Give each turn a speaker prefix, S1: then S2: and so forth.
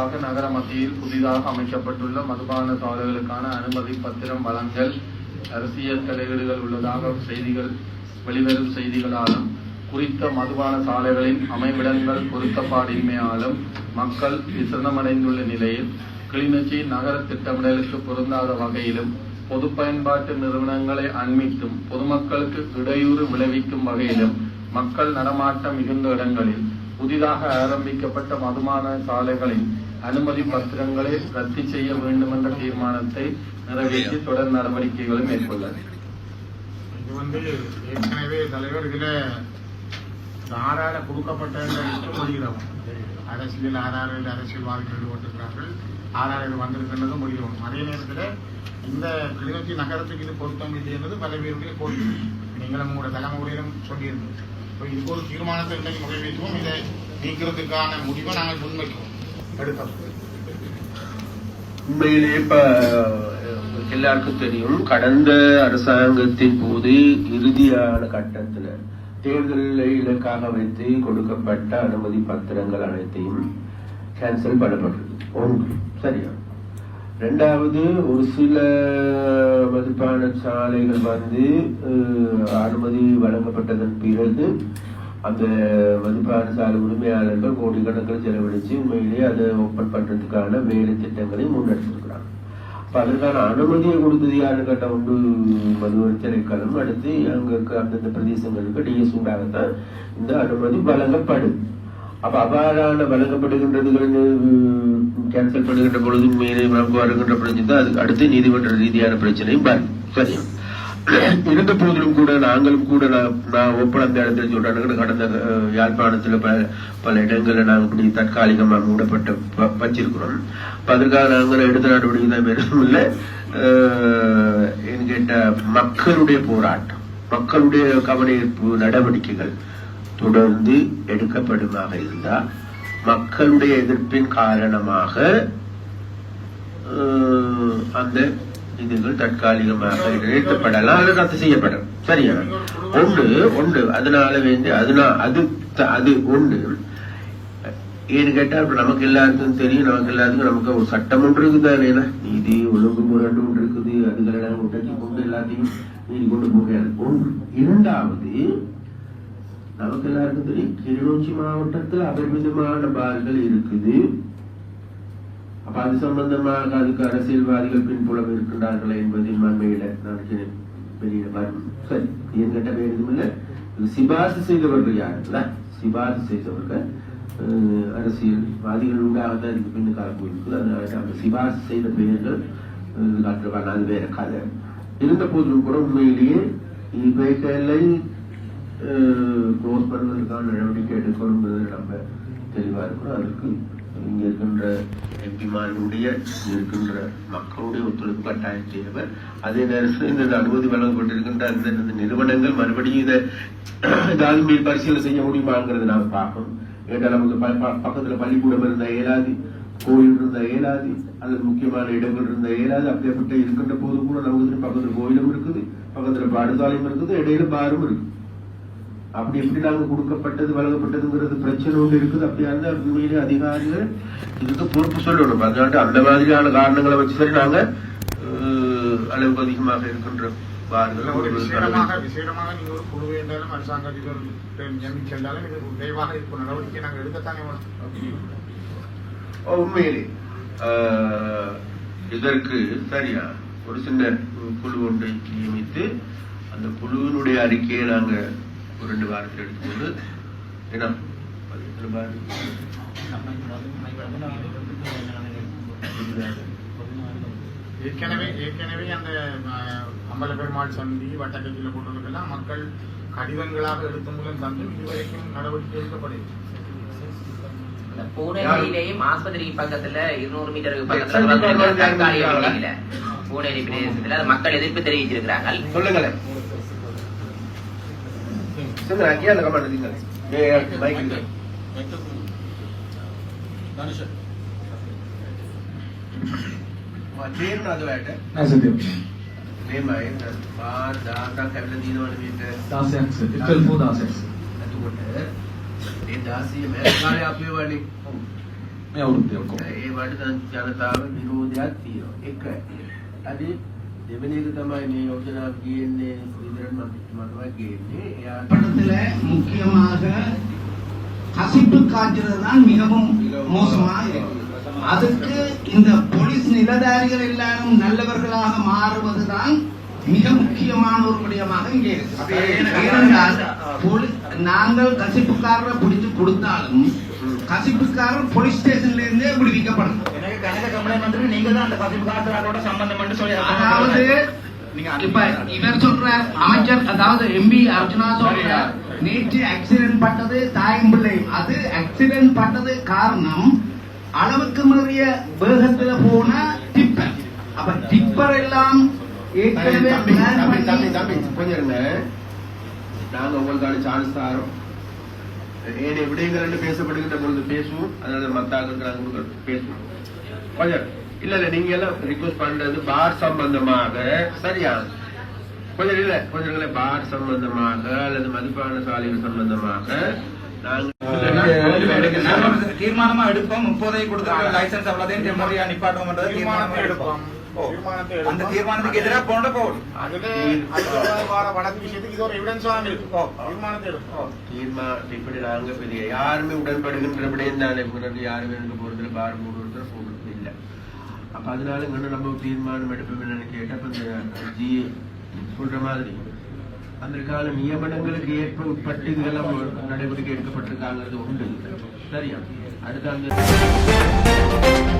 S1: குறிப்பாக நகர மத்தியில் புதிதாக அமைக்கப்பட்டுள்ள மதுபான சாலைகளுக்கான அனுமதி பத்திரம் வழங்கல் அரசியல் தலையீடுகள் உள்ளதாக செய்திகள் வெளிவரும் செய்திகளாலும் குறித்த மதுபான சாலைகளின் அமைவிடங்கள் பொருத்தப்பாடின்மையாலும் மக்கள் விசனமடைந்துள்ள நிலையில் கிளிநொச்சி நகர திட்டமிடலுக்கு பொருந்தாத வகையிலும் பொது பயன்பாட்டு நிறுவனங்களை அண்மித்தும் பொதுமக்களுக்கு இடையூறு விளைவிக்கும் வகையிலும் மக்கள் நடமாட்டம் மிகுந்த இடங்களில் புதிதாக ஆரம்பிக்கப்பட்ட மதுபான சாலைகளின் அனுமதி பத்திரங்களை ரத்து செய்ய வேண்டும் என்ற தீர்மானத்தை நிறைவேற்றி தொடர் நடவடிக்கைகளை மேற்கொள்ளது
S2: இது வந்து ஏற்கனவே தலைவர் இதுல ஆறார கொடுக்கப்பட்ட இந்த அரசியல் ஆறாறு அரசியல்வாதிகள் ஈடுபட்டிருக்கிறார்கள் ஆறாறு வந்திருக்கின்றதும் மொழிகிறோம் முடிகிறோம். அதே நேரத்தில் இந்த கிளிநொச்சி நகரத்துக்கு இது பொருத்தம் இல்லை என்பது பல பேருடைய கோரிக்கை. நீங்களும் உங்களோட தலைமுறையிலும் சொல்லியிருந்தீங்க இப்போ இதுக்கு ஒரு தீர்மானத்தை இன்றைக்கு நிறைவேற்றுவோம். இதை நீக்கிறதுக்கான முடிவை நாங்கள் முன்வைக்கிறோம்.
S3: உண்மையிலே இப்ப எல்லாருக்கும் தெரியும் கடந்த அரசாங்கத்தின் போது இறுதியான கட்டத்துல தேர்தலை இலக்காக வைத்து கொடுக்கப்பட்ட அனுமதி பத்திரங்கள் அனைத்தையும் கேன்சல் பண்ணப்பட்டது. ஒன்று சரியா? ரெண்டாவது ஒரு சில மதிப்பான சாலைகள் வந்து அனுமதி வழங்கப்பட்டதன் பிறகு அந்த மதுபான உரிமையாளர்கள் கோடிக்கணக்கில் செலவழிச்சு உண்மையிலேயே அதை ஓப்பன் பண்றதுக்கான வேலை திட்டங்களை முன்னெடுத்திருக்கிறாங்க. அப்ப அதற்கான அனுமதியை கொடுத்தது யாருன்னு கேட்ட உண்டு மதுவரி அடுத்து அங்க இருக்க அந்தந்த பிரதேசங்களுக்கு டிஎஸ் உண்டாகத்தான் இந்த அனுமதி வழங்கப்படும். அப்ப அவ்வாறான வழங்கப்படுகின்றதுகள் கேன்சல் பண்ணுகின்ற பொழுது மேலே நமக்கு வருகின்ற பிரச்சனை தான் அதுக்கு அடுத்து நீதிமன்ற ரீதியான பிரச்சனையும் பாருங்க சரியா? இருந்த போதிலும் கூட நாங்களும் கூட நான் நான் இடத்துல சொல்றேன். கடந்த யாழ்ப்பாணத்தில் யாழ்ப்பாணத்துல பல பல இடங்களில் நாங்கள் இப்படி தற்காலிகமாக மூடப்பட்டு வச்சிருக்கிறோம். அதற்காக நாங்கள் எடுத்த நடவடிக்கை தான் பெருசும் இல்லை. என்கிட்ட மக்களுடைய போராட்டம் மக்களுடைய கவனஈர்ப்பு நடவடிக்கைகள் தொடர்ந்து எடுக்கப்படுமாக இருந்தால் மக்களுடைய எதிர்ப்பின் காரணமாக அந்த இதுகள் தற்காலிகமாக நிறுத்தப்படலாம் அல்லது ரத்து செய்யப்படும். சரியா? ஒன்று ஒன்று. அதனால வேண்டி அதனால அது அது ஒன்று. ஏன்னு கேட்டா இப்ப நமக்கு எல்லாருக்கும் தெரியும் நமக்கு எல்லாத்துக்கும் நமக்கு ஒரு சட்டம் ஒன்று இருக்குதானே நீதி ஒழுங்குமுறை ஒன்று இருக்குது. அதுகளெல்லாம் உடச்சி கொண்டு எல்லாத்தையும் நீதி கொண்டு போகிறது. ஒன்று. இரண்டாவது நமக்கு எல்லாருக்கும் தெரியும் கிளிநொச்சி மாவட்டத்தில் அபரிமிதமான பார்கள் இருக்குது. அப்ப அது சம்பந்தமாக அதுக்கு அரசியல்வாதிகள் பின்புலம் இருக்கின்றார்களே என்பதில் மண்மையில நான் பெரிய வரும். சரி என்கிட்ட வேறு எதுவும் இல்லை. இது சிபாரிசு செய்தவர்கள் யாருங்களா? சிபாரிசு செய்தவர்கள் அரசியல்வாதிகள் உண்டாக தான் இதுக்கு பின்னுக்காக போயிருக்குது அதனால அந்த சிபாரிசு செய்த பெயர்கள் காட்டுவாங்க அது வேற கதை. இருந்த போதிலும் கூட உண்மையிலேயே இவைகளை க்ளோஸ் பண்ணுவதற்கான நடவடிக்கை எடுக்கணும் நம்ம தெளிவா இருக்கணும். அதுக்கு இங்கே இருக்கின்ற எம்பிமாருடைய இருக்கின்ற மக்களுடைய ஒத்துழைப்பு கட்டாயம் தேவை அதே நேரத்தில் இந்த அனுமதி வழங்கப்பட்டிருக்கின்ற அந்த இந்த நிறுவனங்கள் மறுபடியும் இதை ஏதாவது மேல் பரிசீலனை செய்ய முடியுமாங்கிறது நாம் பார்க்கணும். ஏன்னா நமக்கு ப- ப- பக்கத்துல பள்ளிக்கூடம் இருந்த ஏலாதி கோயில் இருந்த ஏலாதி அல்லது முக்கியமான இடங்கள் இருந்த இயலாது அப்படியேப்பட்ட இருக்கின்ற போது கூட நமக்கு பக்கத்தில் பக்கத்துல கோயிலும் இருக்குது பக்கத்துல பாடசாலையும் இருக்குது இடையில பாரும் இருக்குது. அப்படி எப்படி நாங்க கொடுக்கப்பட்டது வழங்கப்பட்டதுங்கிறது பிரச்சனை ஒன்று இருக்குது. அப்படியா இருந்தா உண்மையிலே அதிகாரிகள் இதுக்கு பொறுப்பு சொல்லணும். அதனால அந்த மாதிரியான காரணங்களை வச்சு சரி நாங்க அஹ், அளவுக்கு அதிகமாக இருக்கின்ற
S2: விசேடமாக விசேடமாக ஒரு குழு என்றாலும் அரசாங்க அதிபர்கள் நியமிச்சிருந்தாலும் இது விரைவாக இருக்கும். நடவடிக்கை நாங்கள் எடுக்கத்தானே
S3: உண்மையிலே. இதற்கு சரியா ஒரு சின்ன குழு ஒன்றை நியமித்து அந்த குழுவினுடைய அறிக்கையை நாங்க ஒரு ரெண்டு வாரத்தில் எடுத்துக்கொண்டு என்ன?
S2: ஏற்கனவே ஏற்கனவே அந்த அம்பல பெருமாள் சந்தி வட்டக்கட்டில போட்டதுக்கெல்லாம் மக்கள் கடிதங்களாக எடுத்த மூலம் தந்து இதுவரைக்கும் நடவடிக்கை எடுக்கப்படுது
S4: பூனேரியிலேயும் ஆஸ்பத்திரி பக்கத்துல இருநூறு மீட்டருக்கு பக்கத்துல பூனேரி பிரதேசத்துல அது மக்கள் எதிர்ப்பு தெரிவிச்சிருக்கிறார்கள்.
S3: சொல்லுங்களேன். ಚಂದ್ರ ಕೇರಳ ಕಮಾಂಡರ್ ಹಿಂಗಲ್ಲಿ ಬೈಕ್ నేను రాదు వేట నేమ్
S5: ఆయన
S3: బార్ దా దా కవిల దీని వాడి
S5: మీద దాసెన్స్ ఇట్వల్ ఫూ
S3: దాసెన్స్ అందుకుంటే నేను దాసి మేకారే ఆపే వాడి
S5: మే అవును ఏ
S3: వాడి దాని జనతా విరోధ తీరో ఎక్క అది දෙවෙනි එක තමයි මේ යෝජනාව ගියන්නේ විතරක් මම මතවත් ගියන්නේ. එයා
S6: படத்துல முக்கியமாக கசிப்பு காய்ச்சல் தான் மிகவும் மோசமாக இருக்கு அதுக்கு இந்த போலீஸ் நிலதாரிகள் எல்லாரும் நல்லவர்களாக மாறுவதுதான் மிக முக்கியமான ஒரு விடயமாக இங்கே இருக்கு ஏனென்றால் போலீஸ் நாங்கள் கசிப்புக்காரரை பிடிச்சு கொடுத்தாலும் கசிப்புக்காரர் போலீஸ் ஸ்டேஷன்ல இருந்தே விடுவிக்கப்படணும்
S7: எனக்கு கணக்க கம்ப்ளைண்ட் நீங்க தான் அந்த சம்பந்தம் சொல்லி
S6: அதாவது இப்ப இவர் சொல்ற அமைச்சர் அதாவது எம்பி அர்ஜுனா சொல்ற நேற்று ஆக்சிடென்ட் பட்டது தாயும் பிள்ளையும் அது ஆக்சிடென்ட் பட்டது காரணம் அளவுக்கு மீறிய வேகத்துல போன டிப்பர் அப்ப டிப்பர் எல்லாம் ஏற்கனவே.
S3: நாங்க உங்களுக்கான சான்ஸ் தாரோம் ஏனைய விடயங்கள் என்று பேசப்படுகின்ற பொழுது பேசுவோம் அதாவது மத்தாக்களுக்கு நாங்க கொடுக்க- பேசுவோம். கொஞ்சம் இல்ல இல்ல நீங்க எல்லாம் ரிக்வஸ்ட் பண்றது பார் சம்பந்தமாக சரியா? கொஞ்சம் இல்ல கொஞ்சம் இல்ல பார் சம்பந்தமாக அல்லது மதிப்பான சாலைகள் சம்பந்தமாக நாங்க
S7: தீர்மானமா எடுப்போம். முப்பதை கொடுத்த லைசன்ஸ் அவ்வளோதையும் டெம்பரரியா நிப்பாட்டுவோம்
S2: தீர்மானத்தை எடுப்போம்.
S7: அந்த. தீர்மானத்துக்கு எதிராக போன
S3: தீர்மானம் இப்படி யாருமே உடன்படுகின்ற விடயம் தானே யாருமே எனக்கு போறதுல பார் மூடுறது போடுறது இல்லை அப்ப அதனால இங்க நம்ம தீர்மானம் எடுப்போம் என்னன்னு இந்த ஜி சொல்ற மாதிரி நியமனங்களுக்கு ஏற்ப உட்பட்டு இதெல்லாம் நடவடிக்கை எடுக்கப்பட்டிருக்காங்கிறது உண்டு சரியா அடுத்த அந்த